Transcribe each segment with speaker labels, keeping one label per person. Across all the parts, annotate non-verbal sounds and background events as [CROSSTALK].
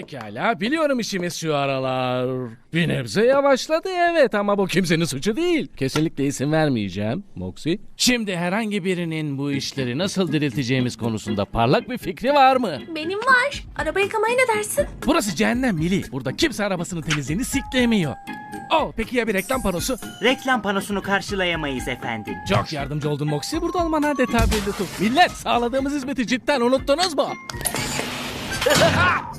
Speaker 1: Pekala biliyorum işimiz şu aralar. Bir nebze yavaşladı evet ama bu kimsenin suçu değil. Kesinlikle isim vermeyeceğim Moxie. Şimdi herhangi birinin bu işleri nasıl dirilteceğimiz konusunda parlak bir fikri var mı?
Speaker 2: Benim var. Araba yıkamaya ne dersin?
Speaker 1: Burası cehennem Mili. Burada kimse arabasının temizliğini siklemiyor. Oh peki ya bir reklam panosu?
Speaker 3: Reklam panosunu karşılayamayız efendim.
Speaker 1: Çok yardımcı oldun Moxie. Burada olman adeta bir lütuf. Millet sağladığımız hizmeti cidden unuttunuz mu? [LAUGHS]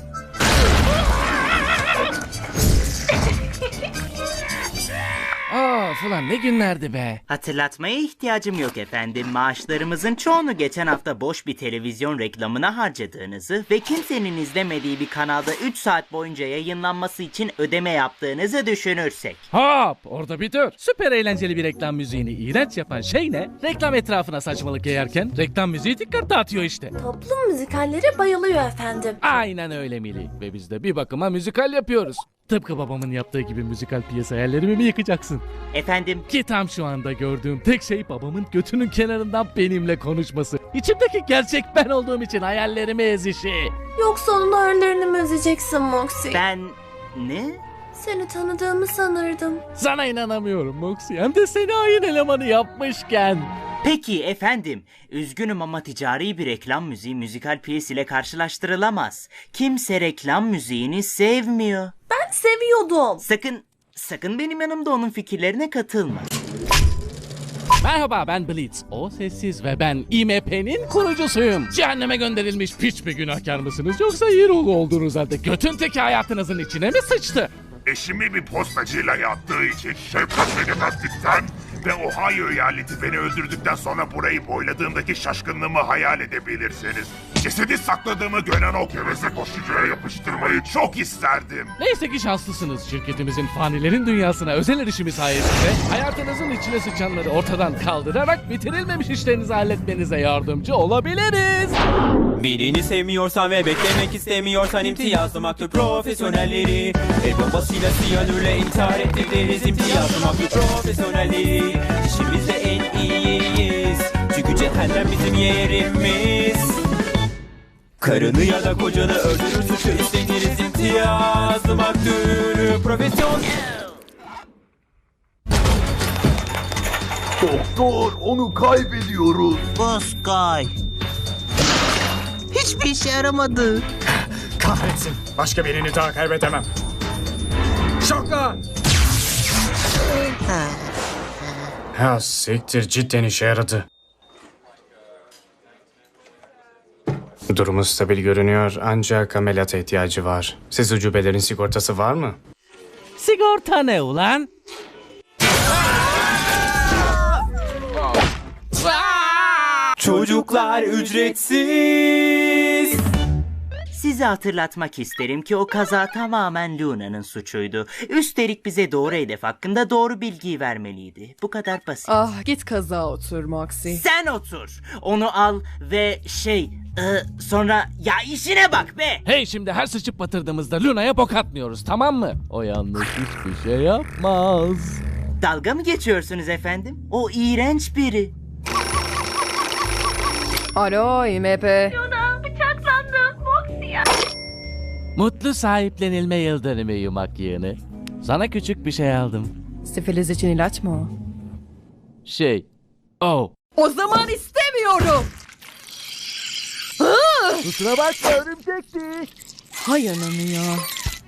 Speaker 1: Of ulan ne günlerdi be.
Speaker 3: Hatırlatmaya ihtiyacım yok efendim. Maaşlarımızın çoğunu geçen hafta boş bir televizyon reklamına harcadığınızı ve kimsenin izlemediği bir kanalda 3 saat boyunca yayınlanması için ödeme yaptığınızı düşünürsek.
Speaker 1: Hop orada bir dur. Süper eğlenceli bir reklam müziğini iğrenç yapan şey ne? Reklam etrafına saçmalık yayarken reklam müziği dikkat dağıtıyor işte.
Speaker 2: Toplum müzikallere bayılıyor efendim.
Speaker 1: Aynen öyle Mili. Ve biz de bir bakıma müzikal yapıyoruz. Tıpkı babamın yaptığı gibi müzikal piyasa hayallerimi mi yıkacaksın?
Speaker 3: Efendim
Speaker 1: Ki tam şu anda gördüğüm tek şey babamın götünün kenarından benimle konuşması. İçimdeki gerçek ben olduğum için hayallerimi ezişi.
Speaker 2: Yoksa onun hayallerini mi üzeceksin Moxie?
Speaker 3: ben... Ne?
Speaker 2: Seni tanıdığımı sanırdım.
Speaker 1: Sana inanamıyorum Moxie. Hem de seni ayın elemanı yapmışken.
Speaker 3: Peki efendim, üzgünüm ama ticari bir reklam müziği müzikal piyes ile karşılaştırılamaz. Kimse reklam müziğini sevmiyor.
Speaker 2: Ben seviyordum.
Speaker 3: Sakın, sakın benim yanımda onun fikirlerine katılma.
Speaker 1: Merhaba ben Blitz. O sessiz ve ben IMP'nin kurucusuyum. Cehenneme gönderilmiş piç bir günahkar mısınız yoksa iyi ruhlu olduğunuz halde götün teki hayatınızın içine mi sıçtı?
Speaker 4: Eşimi bir postacıyla yattığı için şefkat edemezlikten ve Ohio eyaleti beni öldürdükten sonra burayı boyladığımdaki şaşkınlığımı hayal edebilirsiniz. Cesedi sakladığımı gören o geveze koşucuya yapıştırmayı çok isterdim.
Speaker 1: Neyse ki şanslısınız. Şirketimizin fanilerin dünyasına özel erişimi sayesinde hayatınızın içine sıçanları ortadan kaldırarak bitirilmemiş işlerinizi halletmenize yardımcı olabiliriz.
Speaker 5: Birini sevmiyorsan ve beklemek istemiyorsan imtiyazlı maktub profesyonelleri El bombasıyla siyanürle intihar ettiririz imtiyazlı maktub profesyonelleri İşimizde en iyiyiz Çünkü cehennem bizim yerimiz Karını ya da kocanı öldürür suçu üstleniriz imtiyazlı maktub profesyonel
Speaker 6: Doktor onu kaybediyoruz.
Speaker 7: Boskay. Hiçbir işe yaramadı.
Speaker 8: Kahretsin. Başka birini daha kaybetemem. Şokla! Ha siktir cidden işe yaradı. Durumu stabil görünüyor ancak ameliyata ihtiyacı var. Siz ucubelerin sigortası var mı?
Speaker 1: Sigorta ne ulan?
Speaker 5: Çocuklar ücretsiz
Speaker 3: Size hatırlatmak isterim ki o kaza tamamen Luna'nın suçuydu. Üstelik bize doğru hedef hakkında doğru bilgiyi vermeliydi. Bu kadar basit.
Speaker 9: Ah git kaza otur Moxie.
Speaker 3: Sen otur. Onu al ve şey... e, sonra ya işine bak be.
Speaker 1: Hey şimdi her sıçıp batırdığımızda Luna'ya bok atmıyoruz tamam mı? O yalnız hiçbir şey yapmaz.
Speaker 3: Dalga mı geçiyorsunuz efendim? O iğrenç biri.
Speaker 9: Alo IMP.
Speaker 1: Mutlu sahiplenilme yıl dönümü yumak yığını. Sana küçük bir şey aldım.
Speaker 9: Sifiliz için ilaç mı o?
Speaker 1: Şey. Oh.
Speaker 9: O zaman istemiyorum.
Speaker 1: Kusura bakma örümcekti.
Speaker 9: Hay ananı ya.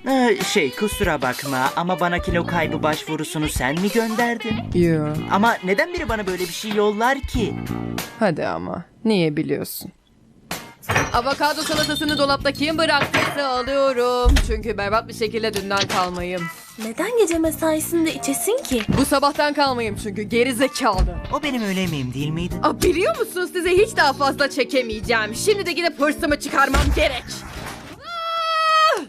Speaker 3: Ee, şey kusura bakma ama bana kilo kaybı başvurusunu sen mi gönderdin?
Speaker 9: Yo.
Speaker 3: Ama neden biri bana böyle bir şey yollar ki?
Speaker 9: Hadi ama. Niye biliyorsun? Avokado salatasını dolapta kim bıraktıysa alıyorum. Çünkü berbat bir şekilde dünden kalmayım.
Speaker 2: Neden gece mesaisinde içesin ki?
Speaker 9: Bu sabahtan kalmayım çünkü geri zekalı.
Speaker 3: O benim ölemeyim değil miydi?
Speaker 9: Aa, biliyor musun size hiç daha fazla çekemeyeceğim. Şimdi de gidip hırsımı çıkarmam gerek. Ah!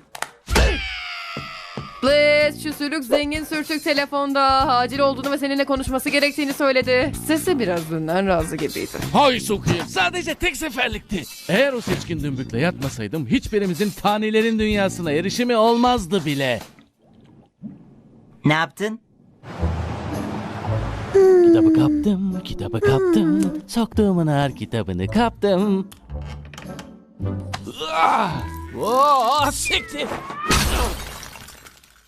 Speaker 9: Bliss, şu sülük zengin sürtük telefonda. Acil olduğunu ve seninle konuşması gerektiğini söyledi. Sesi biraz dünden razı gibiydi.
Speaker 1: Hay sokayım. Sadece tek seferlikti. Eğer o seçkin dümbükle yatmasaydım hiçbirimizin fanilerin dünyasına erişimi olmazdı bile.
Speaker 3: Ne yaptın?
Speaker 1: Kitabı kaptım, kitabı kaptım. Soktuğumun her kitabını kaptım. Ah! Oo, siktir.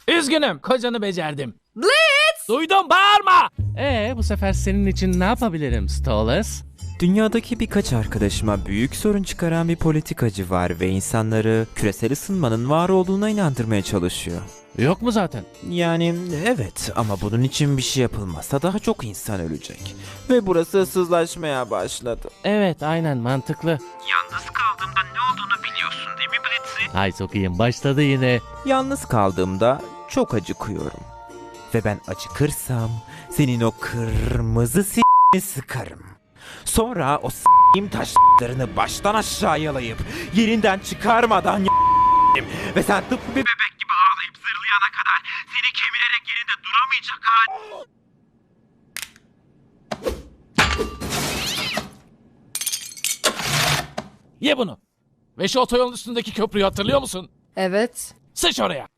Speaker 1: Üzgünüm, kocanı becerdim.
Speaker 9: Blitz!
Speaker 1: Duydum, bağırma. Ee, bu sefer senin için ne yapabilirim Stolas?
Speaker 5: Dünyadaki birkaç arkadaşıma büyük sorun çıkaran bir politikacı var ve insanları küresel ısınmanın var olduğuna inandırmaya çalışıyor.
Speaker 1: Yok mu zaten?
Speaker 5: Yani evet ama bunun için bir şey yapılmazsa daha çok insan ölecek. Ve burası ıssızlaşmaya başladı.
Speaker 1: Evet, aynen mantıklı. Yalnız kaldığımda ne olduğunu biliyorsun değil mi Blitz'i? Ay sokayım, başladı yine.
Speaker 5: Yalnız kaldığımda çok acıkıyorum. Ve ben acıkırsam senin o kırmızı s***ni sıkarım. Sonra o s***im taşlarını baştan aşağı yalayıp yerinden çıkarmadan y***im. Ve sen tıpkı bir bebek gibi ağlayıp zırlayana kadar seni kemirerek yerinde duramayacak hal...
Speaker 1: Ye bunu. Ve şu otoyolun üstündeki köprüyü hatırlıyor musun?
Speaker 9: Evet.
Speaker 1: Sıç oraya.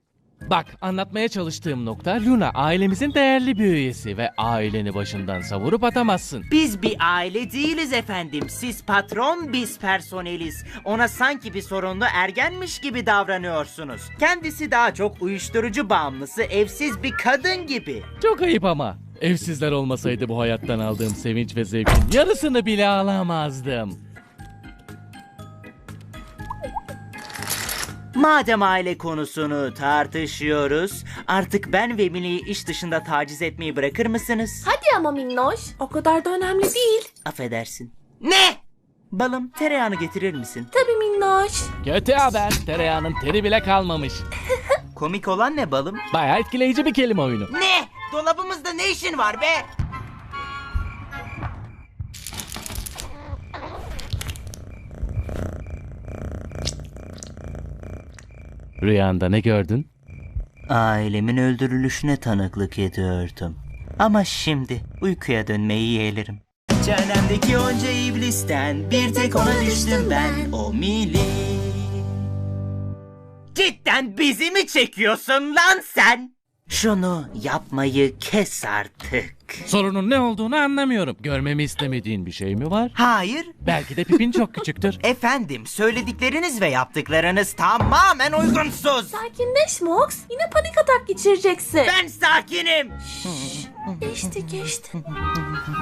Speaker 1: Bak anlatmaya çalıştığım nokta Luna ailemizin değerli bir üyesi ve aileni başından savurup atamazsın.
Speaker 3: Biz bir aile değiliz efendim. Siz patron, biz personeliz. Ona sanki bir sorunlu ergenmiş gibi davranıyorsunuz. Kendisi daha çok uyuşturucu bağımlısı, evsiz bir kadın gibi.
Speaker 1: Çok ayıp ama. Evsizler olmasaydı bu hayattan aldığım sevinç ve zevkin yarısını bile alamazdım.
Speaker 3: Madem aile konusunu tartışıyoruz, artık ben ve Milli'yi iş dışında taciz etmeyi bırakır mısınız?
Speaker 2: Hadi ama minnoş. O kadar da önemli değil.
Speaker 3: Affedersin. Ne? Balım tereyağını getirir misin?
Speaker 2: Tabii minnoş.
Speaker 1: Kötü haber. Tereyağının teri bile kalmamış.
Speaker 3: Komik olan ne balım?
Speaker 1: Bayağı etkileyici bir kelime oyunu.
Speaker 3: Ne? Dolabımızda ne işin var be?
Speaker 1: Rüyanda ne gördün?
Speaker 3: Ailemin öldürülüşüne tanıklık ediyordum. Ama şimdi uykuya dönmeyi yeğlerim. Cehennemdeki onca iblisten bir tek ona düştüm ben. O mili. Cidden bizi mi çekiyorsun lan sen? Şunu yapmayı kes artık.
Speaker 1: Sorunun ne olduğunu anlamıyorum. Görmemi istemediğin bir şey mi var?
Speaker 3: Hayır.
Speaker 1: Belki de pipin çok [LAUGHS] küçüktür.
Speaker 3: Efendim söyledikleriniz ve yaptıklarınız tamamen uygunsuz.
Speaker 2: Sakinleş Mox. Yine panik atak geçireceksin.
Speaker 3: Ben sakinim.
Speaker 2: Geçti geçti.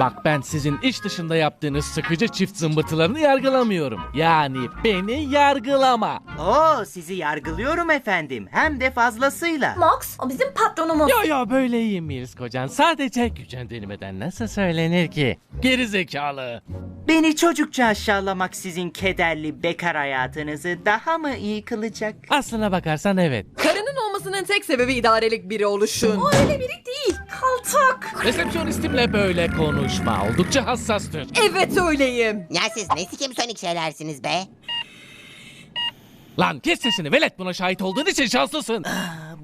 Speaker 1: Bak ben sizin iş dışında yaptığınız sıkıcı çift zımbırtılarını yargılamıyorum. Yani beni yargılama.
Speaker 3: Oo sizi yargılıyorum efendim. Hem de fazlasıyla.
Speaker 2: Mox o bizim patronumuz.
Speaker 1: Yo yo böyle iyiyim Melis kocan. Sadece gücendiğimden nasıl söylenir ki? Geri zekalı.
Speaker 3: Beni çocukça aşağılamak sizin kederli bekar hayatınızı daha mı iyi kılacak?
Speaker 1: Aslına bakarsan evet.
Speaker 9: Karının olmasının tek sebebi idarelik biri oluşun.
Speaker 2: O öyle biri değil. Kaltak.
Speaker 1: Resepsiyonistimle böyle konuşma. Oldukça hassastır.
Speaker 9: Evet öyleyim.
Speaker 10: Ya siz ne sikim sonik şeylersiniz be?
Speaker 1: Lan kes sesini velet buna şahit olduğun için şanslısın.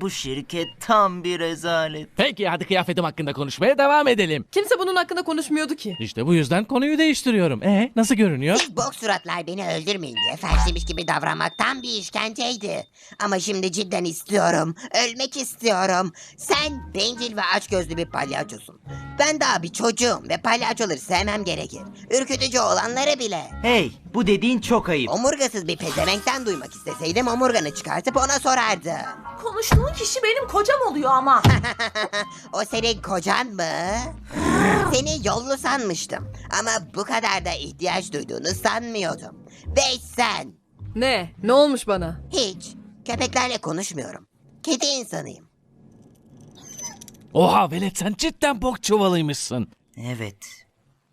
Speaker 3: Bu şirket tam bir rezalet.
Speaker 1: Peki hadi kıyafetim hakkında konuşmaya devam edelim.
Speaker 9: Kimse bunun hakkında konuşmuyordu ki.
Speaker 1: İşte bu yüzden konuyu değiştiriyorum. E nasıl görünüyor?
Speaker 10: İlk bok suratlar beni öldürmeyin diye felsemiş gibi davranmak tam bir işkenceydi. Ama şimdi cidden istiyorum. Ölmek istiyorum. Sen bencil ve açgözlü bir palyaçosun. Ben daha bir çocuğum ve palyaçoları sevmem gerekir. Ürkütücü olanları bile.
Speaker 3: Hey bu dediğin çok ayıp.
Speaker 10: Omurgasız bir pezevenkten duymak isteseydim omurganı çıkartıp ona sorardım.
Speaker 2: Konuştuğun kişi benim kocam oluyor ama. [LAUGHS]
Speaker 10: o senin kocan mı? Seni yollu sanmıştım. Ama bu kadar da ihtiyaç duyduğunu sanmıyordum. Ve sen?
Speaker 9: Ne? Ne olmuş bana?
Speaker 10: Hiç. Köpeklerle konuşmuyorum. Kedi insanıyım.
Speaker 1: Oha velet sen cidden bok çuvalıymışsın.
Speaker 3: Evet.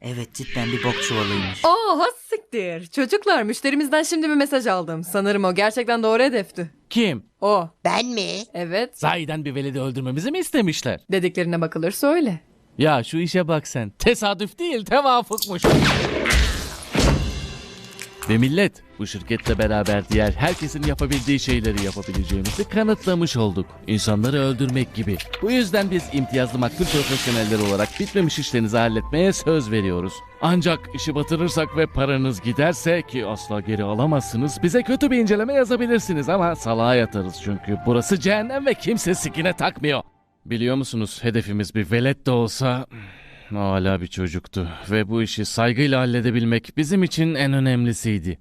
Speaker 3: Evet cidden bir bok çuvalıymış.
Speaker 9: Oha siktir. Çocuklar müşterimizden şimdi bir mesaj aldım. Sanırım o gerçekten doğru hedefti.
Speaker 1: Kim?
Speaker 9: O.
Speaker 10: Ben mi?
Speaker 9: Evet.
Speaker 1: Zahiden bir veledi öldürmemizi mi istemişler?
Speaker 9: Dediklerine bakılırsa öyle.
Speaker 1: Ya şu işe bak sen. Tesadüf değil tevafukmuş. Ve millet bu şirketle beraber diğer herkesin yapabildiği şeyleri yapabileceğimizi kanıtlamış olduk. İnsanları öldürmek gibi. Bu yüzden biz imtiyazlı makbul profesyoneller olarak bitmemiş işlerinizi halletmeye söz veriyoruz. Ancak işi batırırsak ve paranız giderse ki asla geri alamazsınız bize kötü bir inceleme yazabilirsiniz ama salağa yatarız çünkü burası cehennem ve kimse sikine takmıyor. Biliyor musunuz hedefimiz bir velet de olsa hala bir çocuktu ve bu işi saygıyla halledebilmek bizim için en önemlisiydi.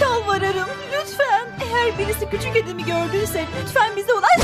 Speaker 2: Yalvarırım lütfen. Eğer
Speaker 11: birisi küçük Edim'i gördüyse lütfen bize ulaş.